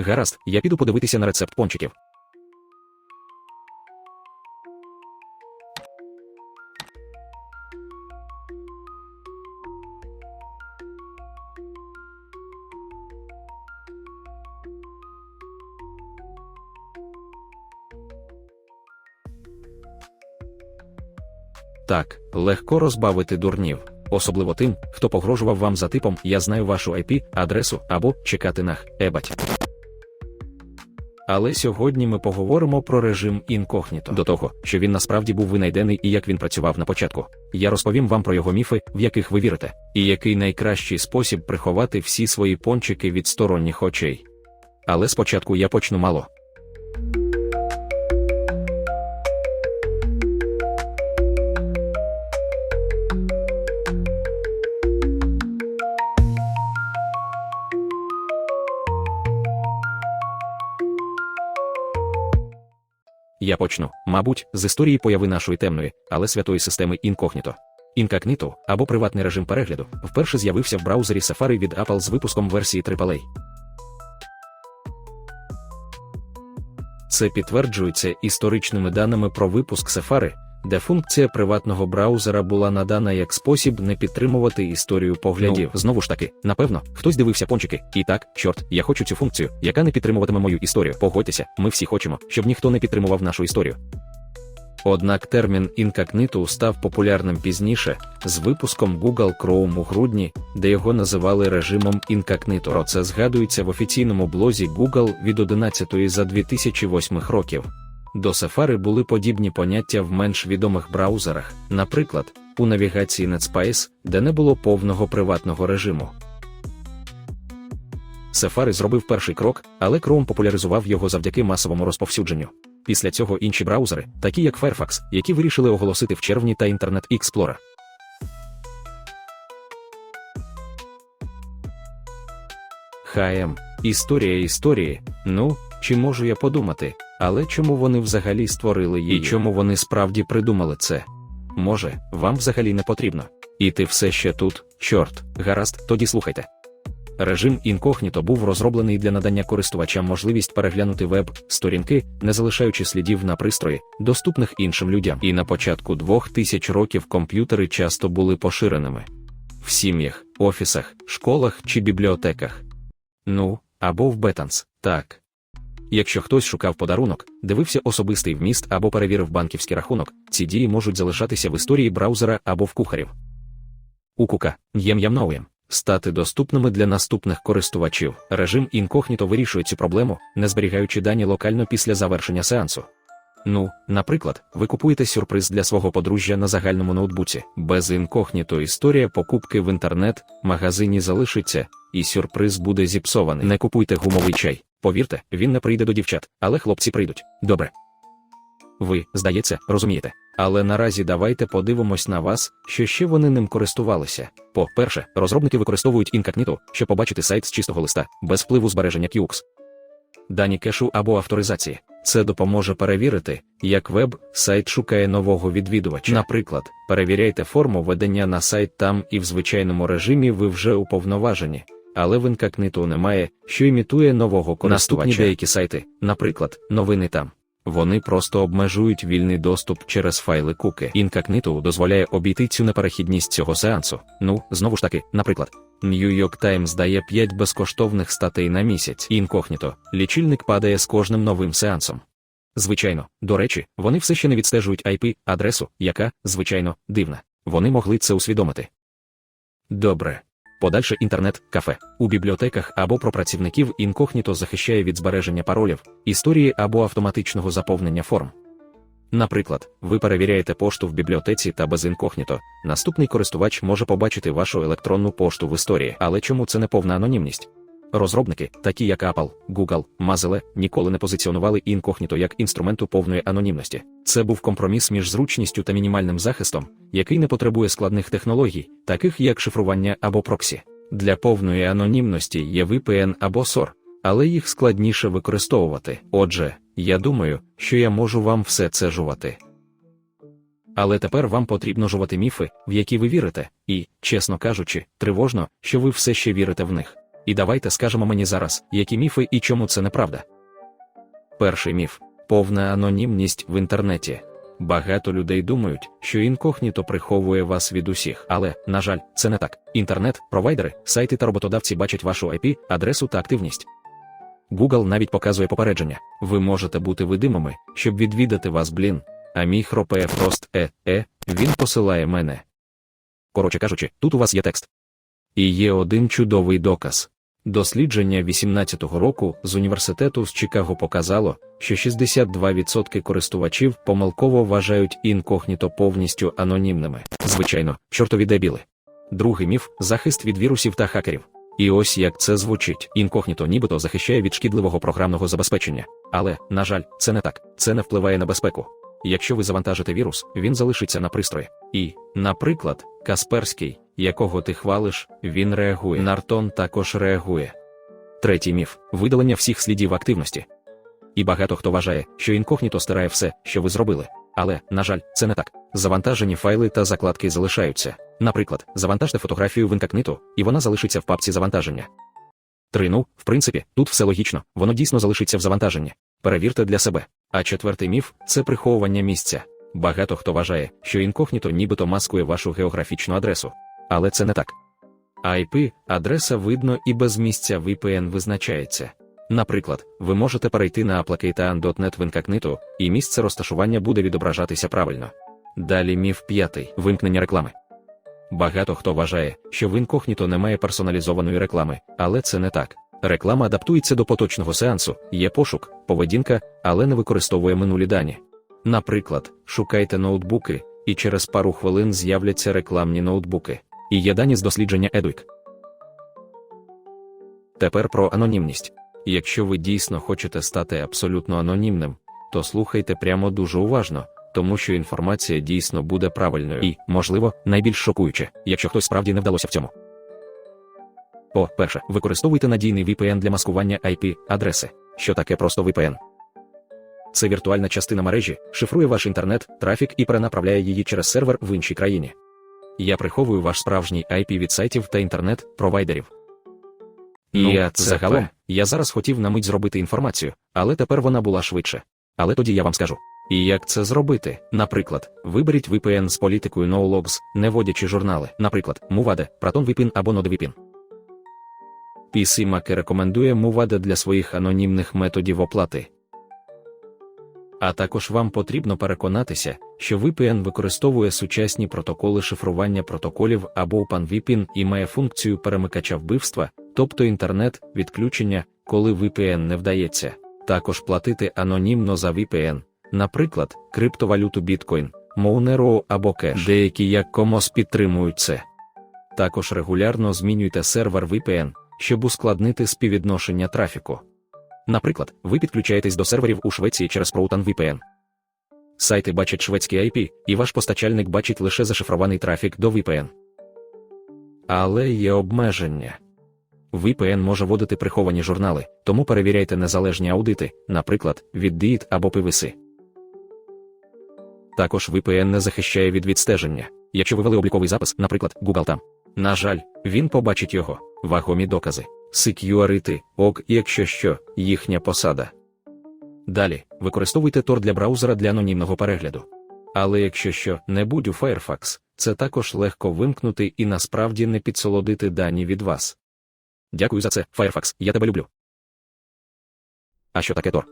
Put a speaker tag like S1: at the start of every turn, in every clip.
S1: Гаразд, я піду подивитися на рецепт пончиків. Так, легко розбавити дурнів, особливо тим, хто погрожував вам за типом Я знаю вашу IP, адресу або чекати нах, ебать. Але сьогодні ми поговоримо про режим інкогніто. До того, що він насправді був винайдений і як він працював на початку. Я розповім вам про його міфи, в яких ви вірите, і який найкращий спосіб приховати всі свої пончики від сторонніх очей. Але спочатку я почну мало. Я почну, мабуть, з історії появи нашої темної, але святої системи інкогніто. Інкогніто, або приватний режим перегляду, вперше з'явився в браузері Safari від Apple з випуском версії AAA. Це підтверджується історичними даними про випуск Safari, де функція приватного браузера була надана як спосіб не підтримувати історію поглядів. Ну, знову ж таки, напевно, хтось дивився пончики. І так, чорт, я хочу цю функцію, яка не підтримуватиме мою історію. Погодьтеся, ми всі хочемо, щоб ніхто не підтримував нашу історію. Однак термін інкогніто став популярним пізніше з випуском Google Chrome у грудні, де його називали режимом інкогніто. Про це згадується в офіційному блозі Google від 11 за 2008 років. До Safari були подібні поняття в менш відомих браузерах, наприклад, у навігації Netspace, де не було повного приватного режиму. Safari зробив перший крок, але Chrome популяризував його завдяки масовому розповсюдженню. Після цього інші браузери, такі як Firefox, які вирішили оголосити в червні та Internet Explorer. ХМ. Історія історії. Ну, чи можу я подумати, але чому вони взагалі створили її? І чому вони справді придумали це? Може, вам взагалі не потрібно. І ти все ще тут, чорт, гаразд, тоді слухайте. Режим інкогніто був розроблений для надання користувачам можливість переглянути веб-сторінки, не залишаючи слідів на пристрої, доступних іншим людям. І на початку двох тисяч років комп'ютери часто були поширеними в сім'ях, офісах, школах чи бібліотеках. Ну, або в бетанс, так. Якщо хтось шукав подарунок, дивився особистий вміст або перевірив банківський рахунок, ці дії можуть залишатися в історії браузера або в кухарів. У кука єм-ям-ноуєм стати доступними для наступних користувачів. Режим інкогніто вирішує цю проблему, не зберігаючи дані локально після завершення сеансу. Ну, наприклад, ви купуєте сюрприз для свого подружжя на загальному ноутбуці. Без інкогніто історія покупки в інтернет-магазині залишиться, і сюрприз буде зіпсований. Не купуйте гумовий чай. Повірте, він не прийде до дівчат, але хлопці прийдуть. Добре. Ви, здається, розумієте. Але наразі давайте подивимось на вас, що ще вони ним користувалися. По-перше, розробники використовують інкогніто, щоб побачити сайт з чистого листа, без впливу збереження QX. Дані кешу або авторизації. Це допоможе перевірити, як веб-сайт шукає нового відвідувача. Наприклад, перевіряйте форму ведення на сайт там і в звичайному режимі ви вже уповноважені, але в книту немає, що імітує нового користувача. Наступні деякі сайти, наприклад, новини там. Вони просто обмежують вільний доступ через файли куки. Інкогніто дозволяє обійти цю неперехідність цього сеансу. Ну, знову ж таки, наприклад, New York Times дає 5 безкоштовних статей на місяць. Інкогніто, лічильник падає з кожним новим сеансом. Звичайно, до речі, вони все ще не відстежують IP, адресу, яка, звичайно, дивна. Вони могли це усвідомити. Добре. Подальше інтернет, кафе у бібліотеках або про працівників інкогніто захищає від збереження паролів, історії або автоматичного заповнення форм. Наприклад, ви перевіряєте пошту в бібліотеці та без інкогніто, наступний користувач може побачити вашу електронну пошту в історії, але чому це не повна анонімність? Розробники, такі як Apple, Google, Mozilla, ніколи не позиціонували інкогніто як інструменту повної анонімності. Це був компроміс між зручністю та мінімальним захистом, який не потребує складних технологій, таких як шифрування або проксі. Для повної анонімності є VPN або SOR, але їх складніше використовувати. Отже, я думаю, що я можу вам все це жувати. Але тепер вам потрібно жувати міфи, в які ви вірите, і, чесно кажучи, тривожно, що ви все ще вірите в них. І давайте скажемо мені зараз, які міфи і чому це неправда. Перший міф повна анонімність в інтернеті. Багато людей думають, що інкогніто приховує вас від усіх, але, на жаль, це не так. Інтернет, провайдери, сайти та роботодавці бачать вашу IP, адресу та активність. Google навіть показує попередження. Ви можете бути видимими, щоб відвідати вас, блін. А мій хропає прост е, е, він посилає мене. Коротше кажучи, тут у вас є текст. І є один чудовий доказ. Дослідження 18-го року з університету з Чикаго показало, що 62% користувачів помилково вважають інкогніто повністю анонімними. Звичайно, чортові дебіли. Другий міф захист від вірусів та хакерів. І ось як це звучить: інкогніто нібито захищає від шкідливого програмного забезпечення. Але, на жаль, це не так, це не впливає на безпеку. Якщо ви завантажите вірус, він залишиться на пристрої. І, наприклад, Касперський, якого ти хвалиш, він реагує. Нартон також реагує. Третій міф видалення всіх слідів активності. І багато хто вважає, що інкогніто стирає все, що ви зробили. Але, на жаль, це не так. Завантажені файли та закладки залишаються. Наприклад, завантажте фотографію в інкогніто, і вона залишиться в папці завантаження. 3. Ну, в принципі, тут все логічно, воно дійсно залишиться в завантаженні. Перевірте для себе. А четвертий міф це приховування місця. Багато хто вважає, що інкогніто нібито маскує вашу географічну адресу. Але це не так. IP адреса видно і без місця VPN визначається. Наприклад, ви можете перейти на applicate.net в інкогніто, і місце розташування буде відображатися правильно. Далі міф п'ятий вимкнення реклами. Багато хто вважає, що в інкогніто немає персоналізованої реклами, але це не так. Реклама адаптується до поточного сеансу, є пошук, поведінка, але не використовує минулі дані. Наприклад, шукайте ноутбуки, і через пару хвилин з'являться рекламні ноутбуки. І є дані з дослідження Eduik. Тепер про анонімність. Якщо ви дійсно хочете стати абсолютно анонімним, то слухайте прямо дуже уважно, тому що інформація дійсно буде правильною і, можливо, найбільш шокуюче, якщо хтось справді не вдалося в цьому. По-перше, використовуйте надійний VPN для маскування IP-адреси. Що таке просто VPN? Це віртуальна частина мережі, шифрує ваш інтернет, трафік і перенаправляє її через сервер в іншій країні. Я приховую ваш справжній IP від сайтів та інтернет-провайдерів. І
S2: Ну,
S1: це
S2: загалом,
S1: я зараз хотів на мить зробити інформацію, але тепер вона була швидше. Але тоді я вам скажу. І як це зробити? Наприклад, виберіть VPN з політикою NoLogs, не вводячи журнали, наприклад, Muvade, ProtonVPN або NodeVPN. PCMac рекомендує Muvade для своїх анонімних методів оплати. А також вам потрібно переконатися, що VPN використовує сучасні протоколи шифрування протоколів або OpenVPN і має функцію перемикача вбивства, тобто інтернет, відключення, коли VPN не вдається. Також платити анонімно за VPN, наприклад, криптовалюту Bitcoin, Monero або Cash. Деякі як Комос підтримують це. Також регулярно змінюйте сервер VPN, щоб ускладнити співвідношення трафіку. Наприклад, ви підключаєтесь до серверів у Швеції через Proton VPN. Сайти бачать шведський IP, і ваш постачальник бачить лише зашифрований трафік до VPN. Але є обмеження. VPN може вводити приховані журнали, тому перевіряйте незалежні аудити, наприклад, від DIT або PVC. Також VPN не захищає від відстеження. Якщо ви вели обліковий запис, наприклад, Google там. На жаль, він побачить його, вагомі докази, секюрити, ок, якщо що, їхня посада. Далі, використовуйте Tor для браузера для анонімного перегляду. Але якщо що, не будь у Firefox, це також легко вимкнути і насправді не підсолодити дані від вас. Дякую за це, Firefox, я тебе люблю. А що таке Tor?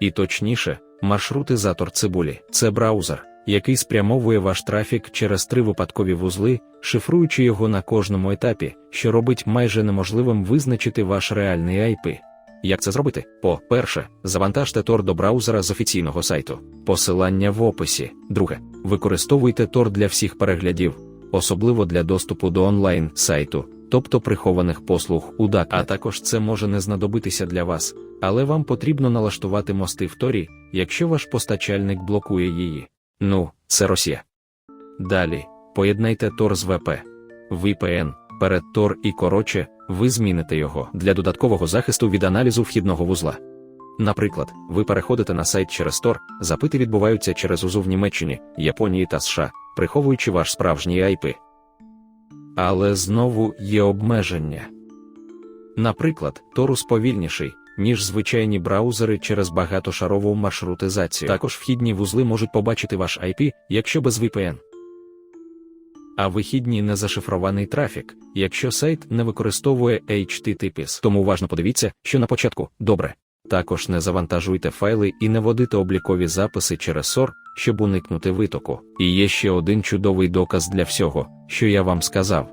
S1: І точніше, маршрутизатор цибулі це браузер, який спрямовує ваш трафік через три випадкові вузли, шифруючи його на кожному етапі, що робить майже неможливим визначити ваш реальний IP. Як це зробити? По-перше, завантажте Tor до браузера з офіційного сайту. Посилання в описі. Друге, використовуйте Tor для всіх переглядів, особливо для доступу до онлайн сайту, тобто прихованих послуг у DAC. А також це може не знадобитися для вас, але вам потрібно налаштувати мости в Торі, якщо ваш постачальник блокує її. Ну, це Росія. Далі, поєднайте Tor з VP. VPN, перед Tor і коротше, ви зміните його для додаткового захисту від аналізу вхідного вузла. Наприклад, ви переходите на сайт через Tor, запити відбуваються через УЗУ в Німеччині, Японії та США, приховуючи ваш справжній IP. Але знову є обмеження. Наприклад, Торус повільніший, ніж звичайні браузери через багатошарову маршрутизацію. Також вхідні вузли можуть побачити ваш IP, якщо без VPN. А вихідні незашифрований трафік, якщо сайт не використовує HTTPS. Тому уважно подивіться, що на початку добре. Також не завантажуйте файли і не водите облікові записи через SOR, щоб уникнути витоку. І є ще один чудовий доказ для всього, що я вам сказав.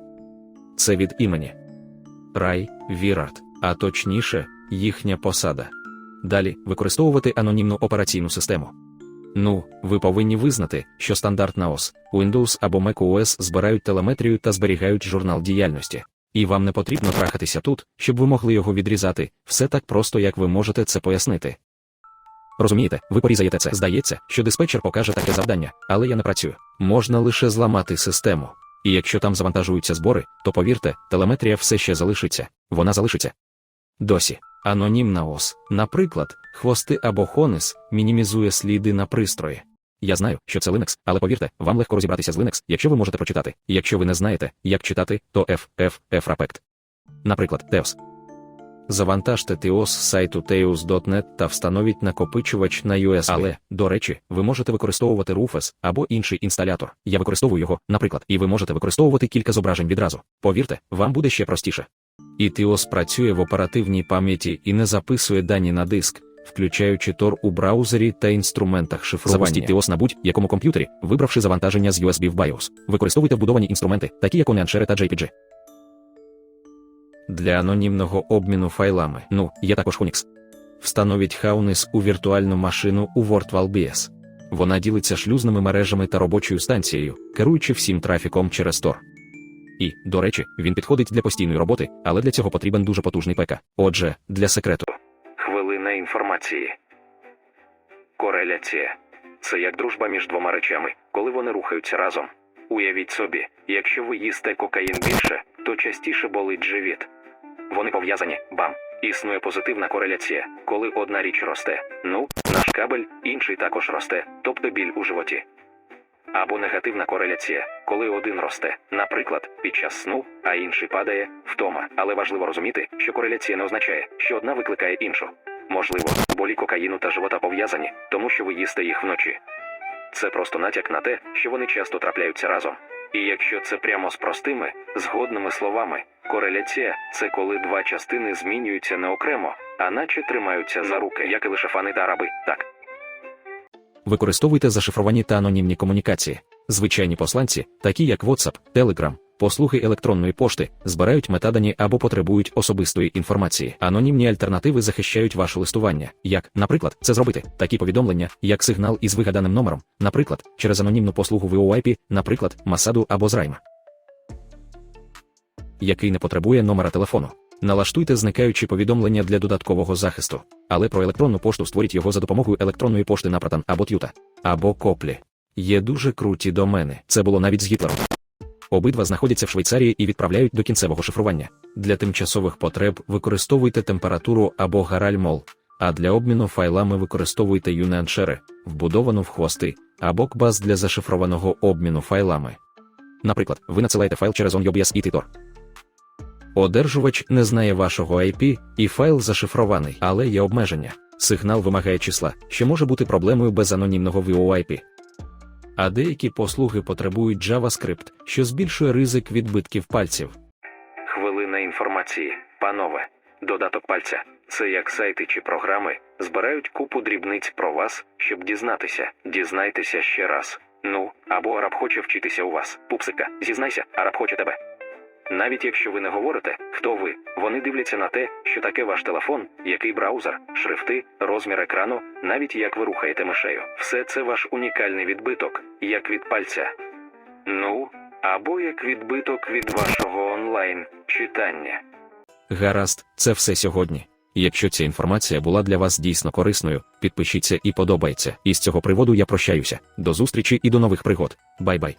S1: Це від імені Рай Вірард, а точніше, їхня посада. Далі використовувати анонімну операційну систему. Ну, ви повинні визнати, що стандартна ОС, Windows або macOS збирають телеметрію та зберігають журнал діяльності. І вам не потрібно трахатися тут, щоб ви могли його відрізати, все так просто, як ви можете це пояснити. Розумієте, ви порізаєте це. Здається, що диспетчер покаже таке завдання, але я не працюю. Можна лише зламати систему. І якщо там завантажуються збори, то повірте, телеметрія все ще залишиться, вона залишиться. Досі, анонімна ОС, наприклад, хвости або хонис, мінімізує сліди на пристрої. Я знаю, що це Linux, але повірте, вам легко розібратися з Linux, якщо ви можете прочитати. Якщо ви не знаєте, як читати, то F, F, F Rapect. Наприклад, Teos. Завантажте TEOS з сайту teos.net та встановіть накопичувач на USB. Але, до речі, ви можете використовувати Rufus або інший інсталятор. Я використовую його, наприклад, і ви можете використовувати кілька зображень відразу. Повірте, вам буде ще простіше. І TEOS працює в оперативній пам'яті і не записує дані на диск, включаючи Tor у браузері та інструментах шифрування. Запустіть TEOS на будь-якому комп'ютері, вибравши завантаження з USB в BIOS. Використовуйте вбудовані інструменти, такі як OneAnshere та JPG. Для анонімного обміну файлами. Ну, є також Unix. Встановіть Haunis у віртуальну машину у WordWallBS. Вона ділиться шлюзними мережами та робочою станцією, керуючи всім трафіком через Tor. І, до речі, він підходить для постійної роботи, але для цього потрібен дуже потужний ПК. Отже, для секрету. Хвилина інформації. Кореляція. Це як дружба між двома речами, коли вони рухаються разом. Уявіть собі, якщо ви їсте кокаїн більше, то частіше болить живіт. Вони пов'язані, бам. Існує позитивна кореляція, коли одна річ росте. Ну, наш кабель, інший також росте, тобто біль у животі. Або негативна кореляція, коли один росте, наприклад, під час сну, а інший падає, втома. Але важливо розуміти, що кореляція не означає, що одна викликає іншу. Можливо, болі кокаїну та живота пов'язані, тому що ви їсте їх вночі. Це просто натяк на те, що вони часто трапляються разом. І якщо це прямо з простими, згодними словами, кореляція це коли два частини змінюються не окремо, а наче тримаються за руки, як і лише фани та араби. Так. Використовуйте зашифровані та анонімні комунікації. Звичайні посланці, такі як WhatsApp, Telegram, послуги електронної пошти, збирають метадані або потребують особистої інформації. Анонімні альтернативи захищають ваше листування. Як, наприклад, це зробити такі повідомлення, як сигнал із вигаданим номером, наприклад, через анонімну послугу VoIP, наприклад, Масаду або Зрайма, який не потребує номера телефону. Налаштуйте зникаючі повідомлення для додаткового захисту, але про електронну пошту створіть його за допомогою електронної пошти Напратан або Т'юта, або Коплі. Є дуже круті домени. Це було навіть з Гітлером. Обидва знаходяться в Швейцарії і відправляють до кінцевого шифрування. Для тимчасових потреб використовуйте температуру або гаральмол, а для обміну файлами використовуйте юнеаншери, вбудовану в хвости, або кбаз для зашифрованого обміну файлами. Наприклад, ви надсилаєте файл через OnYoBS і Titor. Одержувач не знає вашого IP, і файл зашифрований, але є обмеження. Сигнал вимагає числа, що може бути проблемою без анонімного VoIP. А деякі послуги потребують JavaScript, що збільшує ризик відбитків пальців. Хвилина інформації, панове. Додаток пальця це як сайти чи програми збирають купу дрібниць про вас, щоб дізнатися. Дізнайтеся ще раз. Ну, або араб хоче вчитися у вас. Пупсика, зізнайся, араб хоче тебе. Навіть якщо ви не говорите, хто ви, вони дивляться на те, що таке ваш телефон, який браузер, шрифти, розмір екрану, навіть як ви рухаєте мишею. Все це ваш унікальний відбиток, як від пальця. Ну, або як відбиток від вашого онлайн читання. Гаразд, це все сьогодні. Якщо ця інформація була для вас дійсно корисною, підпишіться і подобається. І з цього приводу я прощаюся. До зустрічі і до нових пригод. Бай-бай.